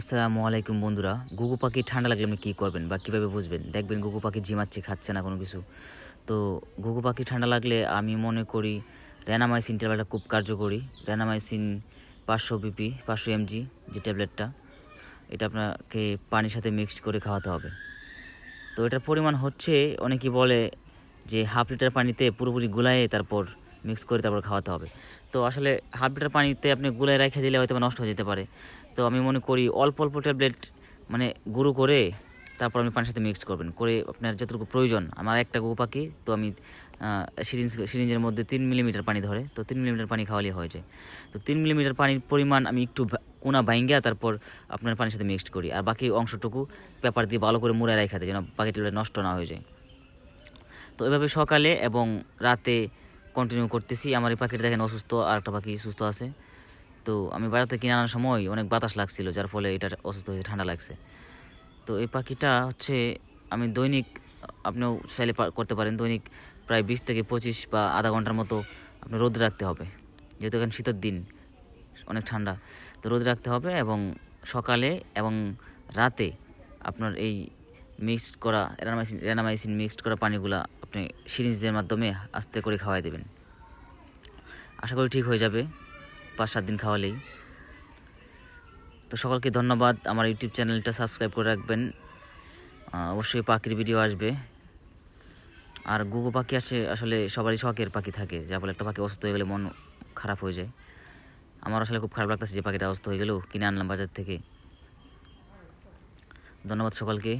আসসালামু আলাইকুম বন্ধুরা। গুগু পাখি ঠান্ডা লাগলে আপনি কী করবেন বা কীভাবে বুঝবেন? দেখবেন গুগু পাখি ঝিমাচ্ছে খাচ্ছে না কোনো কিছু। তো গুগু পাখি ঠান্ডা লাগলে আমি মনে করি র্যানামাইসিন ট্যাবলেটটা খুব কার্যকরী। র্যানামাইসিন পাঁচশো বিপি পাঁচশো এমজি যে ট্যাবলেটটা এটা আপনাকে পানির সাথে মিক্সড করে খাওয়াতে হবে। তো এটার পরিমাণ হচ্ছে, অনেকেই বলে যে হাফ লিটার পানিতে পুরোপুরি গুলায়ে তারপর মিক্স করে তারপর খাওয়াতে হবে। তো আসলে হাফ লিটার পানিতে আপনি গুলায় রেখে দিলে হয়তো নষ্ট হয়ে যেতে পারে। তো আমি মনে করি অল্প অল্প ট্যাবলেট মানে গুঁড়ো করে তারপর আপনি পানির সাথে মিক্স করবেন। করে আপনার যতটুকু প্রয়োজন। আমার একটা গো পাখি, তো আমি সিরিঞ্জ, সিরিঞ্জের মধ্যে তিন মিলিমিটার পানি ধরে, তো তিন মিলিমিটার পানি খাওয়ালে হয়ে যায়। তো তিন মিলিমিটার পানির পরিমাণ আমি একটু কোনা বাইঙ্গা তারপর আপনার পানির সাথে মিক্সড করি। আর বাকি অংশটুকু পেপার দিয়ে ভালো করে মুড়ে রেখে দিই যেন বাকি নষ্ট না হয়ে যায়। তো এভাবে সকালে এবং রাতে কন্টিনিউ করতেছি। আমার এই পাখিটা দেখেন অসুস্থ, আর একটা পাখি সুস্থ আছে। তো আমি বাড়িতে কিনে আনার সময় অনেক বাতাস লাগছিল, যার ফলে এটা অসুস্থ হয়েছে, ঠান্ডা লাগছে। তো এই পাখিটা হচ্ছে, আমি দৈনিক, আপনিও চাইলে করতে পারেন, দৈনিক প্রায় বিশ থেকে পঁচিশ বা আধা ঘণ্টার মতো আপনি রোদ রাখতে হবে। যেহেতু এখন শীতের দিন, অনেক ঠান্ডা, তো রোদ রাখতে হবে এবং সকালে এবং রাতে আপনার এই মিক্সড করা রেনামাইসিন রেনামাইসিন মিক্সড করা পানিগুলা আপনি সিরিঞ্জের মাধ্যমে আস্তে করে খাওয়াই দেবেন। আশা করি ঠিক হয়ে যাবে, পাঁচ সাত দিন খাওয়ালেই। তো সকলকে ধন্যবাদ, আমার ইউটিউব চ্যানেলটা সাবস্ক্রাইব করে রাখবেন। অবশ্যই পাখির ভিডিও আসবে। আর গুগু পাখি আসে, আসলে সবারই শখের পাখি থাকে। যার বলে একটা পাখি অসুস্থ হয়ে গেলে মন খারাপ হয়ে যায়। আমার আসলে খুব খারাপ লাগতেছে যে পাখিটা অসুস্থ হয়ে গেলেও কিনে আনলাম বাজার থেকে। ধন্যবাদ সকলকে।